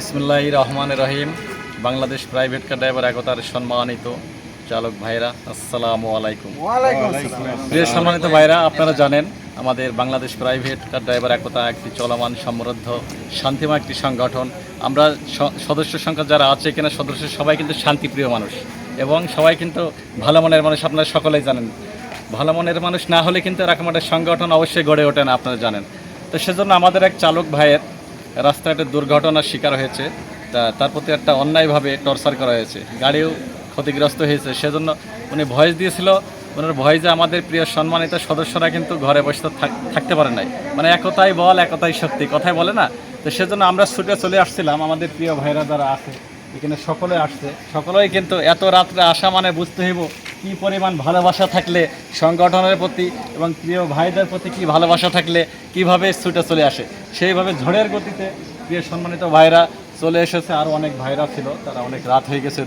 বিসমুল্লাহ রহমান রহিম। বাংলাদেশ প্রাইভেট কার ড্রাইভার একতার সম্মানিত চালক ভাইরা আসসালামু আলাইকুম। প্রিয় সম্মানিত ভাইরা আপনারা জানেন আমাদের Bangladesh private car driver Ekota একটি চলমান সমৃদ্ধ শান্তিময় একটি সংগঠন। আমরা সদস্য সংখ্যা যারা আছে কিনা সদস্য সবাই কিন্তু শান্তিপ্রিয় মানুষ। এবং সবাই কিন্তু ভালো মনের মানুষ আপনারা সকলেই জানেন। ভালো মনের মানুষ না হলে কিন্তু এরকম একটা সংগঠন অবশ্যই গড়ে ওঠে না আপনারা জানেন। তো সেজন্য আমাদের এক চালক ভাইয়ের রাস্তায় একটা দুর্ঘটনার শিকার হয়েছে। তা তার প্রতি একটা অন্যায়ভাবে টর্চার করা হয়েছে। গাড়িও ক্ষতিগ্রস্ত হয়েছে। সেজন্য উনি ভয়েস দিয়েছিল। ওনার ভয়েসে আমাদের প্রিয় সম্মানিত সদস্যরা কিন্তু ঘরে বসে থাকতে পারে নাই। মানে একতাই বল একতাই শক্তি। কথাই বলে না। তো সেজন্য আমরা ছুটে চলে আসছিলাম। আমাদের প্রিয় ভাইরা যারা আছে, এখানে সকলে আসছে। সকলেই কিন্তু এত রাত্রে আসা মানে বুঝতে হইব কি পরিমাণ ভালোবাসা থাকলে সংগঠনের প্রতি এবং প্রিয় ভাইদের প্রতি কি ভালোবাসা থাকলে কীভাবে ছুটে চলে আসে? সেইভাবে ঝড়ের গতিতে প্রিয় সম্মানিত ভাইরা চলে এসেছে। আরও অনেক ভাইরা ছিল, তারা অনেক রাত হয়ে গেছে,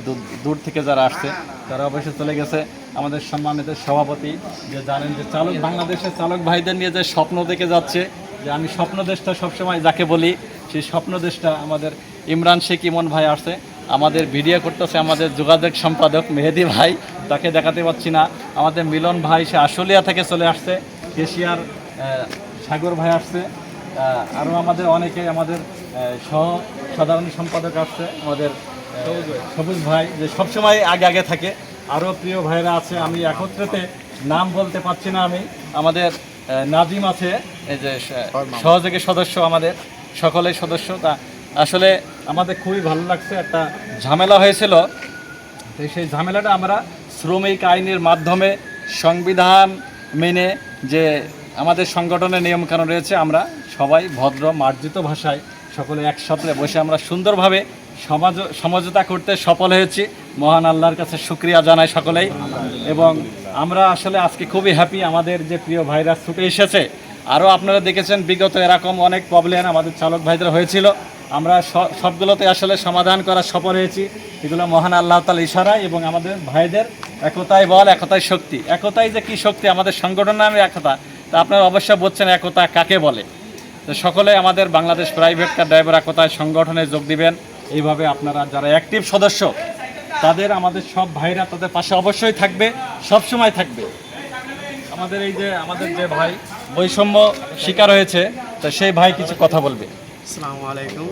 দূর থেকে যারা আসছে, তারা অবশ্যই চলে গেছে। আমাদের সম্মানিত সভাপতি, যে জানেন যে চালক, বাংলাদেশের চালক ভাইদের নিয়ে যে স্বপ্ন দেখে যাচ্ছে, যে আমি স্বপ্ন দেশটা সবসময় যাকে বলি, সেই স্বপ্ন দেশটা আমাদের ইমরান শেখ ইমন ভাই আসছে। আমাদের ভিডিও করতেছে আমাদের যোগাযোগ সম্পাদক মেহেদি ভাই তাকে দেখাতে পাচ্ছি না। আমাদের মিলন ভাই সে আশুলিয়া থেকে চলে আসছে কেশিয়ার সাগর ভাই আসছে আরও আমাদের অনেকে আমাদের সহ সাধারণ সম্পাদক আসছে আমাদের সবুজ ভাই যে সবসময় আগে আগে থাকে। আরও প্রিয় ভাইরা আছে আমি একত্রেতে নাম বলতে পারছি না আমি। আমাদের নাজিম আছে এই যে সহযোগী সদস্য আমাদের সকলেই সদস্য তা আসলে আমাদের খুবই ভালো লাগছে, একটা ঝামেলা হয়েছিল। সেই ঝামেলাটা আমরা শ্রমিক আইনের মাধ্যমে সংবিধান মেনে যে আমাদের সংগঠনের নিয়মকানুন রয়েছে, আমরা সবাই ভদ্র, মার্জিত ভাষায় সকলে একসাথে বসে আমরা সুন্দরভাবে সমাজ, সমঝোতা করতে সফল হয়েছি। মহান আল্লাহর কাছে শুক্রিয়া জানাই সকলেই। এবং আমরা আসলে আজকে খুবই হ্যাপি আমাদের যে প্রিয় ভাইরা ছুটে এসেছে আরও আপনারা দেখেছেন, বিগত এরকম অনেক প্রবলেম আমাদের চালক ভাইদের হয়েছিল। আমরা সবগুলোতে আসলে সমাধান করার সফল হয়েছি। এগুলো মহান আল্লাহ তাল ইশারা এবং আমাদের ভাইদের একতাই বল, একতাই শক্তি। একতাই যে কি শক্তি? আমাদের সংগঠন নামে একতা। তা আপনারা অবশ্যই বলছেন একতা কাকে বলে? তো সকলে আমাদের বাংলাদেশ প্রাইভেট কার ড্রাইভার একতায় সংগঠনে যোগ দিবেন। এইভাবে আপনারা যারা অ্যাক্টিভ সদস্য, তাদের আমাদের সব ভাইরা তাদের পাশে অবশ্যই থাকবে সব সময় থাকবে। আমাদের এই যে আমাদের যে ভাই বৈষম্য শিকার হয়েছে তো সেই ভাই কিছু কথা বলবে। আসসালামু আলাইকুম।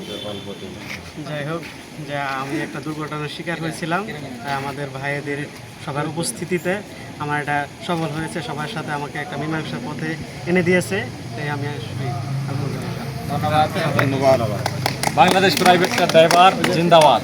যাই হোক যে আমি একটা দুর্ঘটনার শিকার হয়েছিলাম তাই আমাদের ভাইদের সবার উপস্থিতিতে আমার এটা সফল হয়েছে সবার সাথে আমাকে একটা মীমাংসার পথে এনে দিয়েছে তাই আমি ধন্যবাদ। বাংলাদেশ প্রাইভেট ড্রাইভার জিন্দাবাদ।